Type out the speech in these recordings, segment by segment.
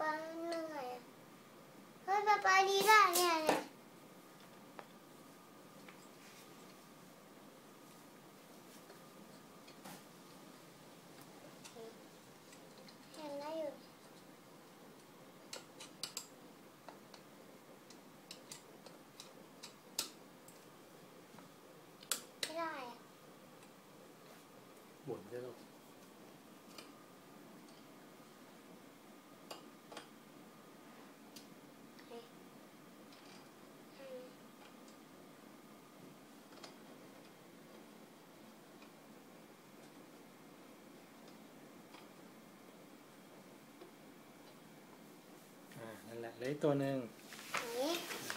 ป๊าเหนื่อยเฮ้ยป๊าป๊าดีละเนี่ยเนี่ยได้หมุนได้หรอก อ่านั่นแหละ เหลืออีกตัวหนึ่งนี่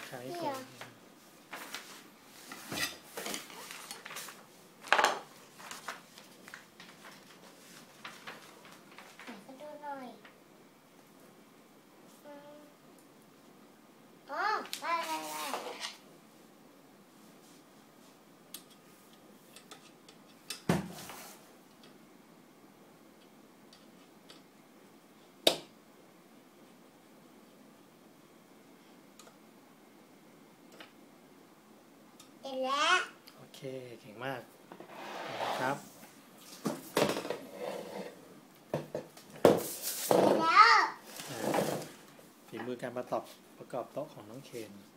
ใช้นี่ก่เหร อ อ น ไหนก็ดูหน่อยอืมอ๋อได้ได้ได้เส ร็จแล้ว โอเค เก่งมากนะครับ เสร็จแล้วอ่าฝีมือการประตอบประกอบโต๊ะของน้องเคนเ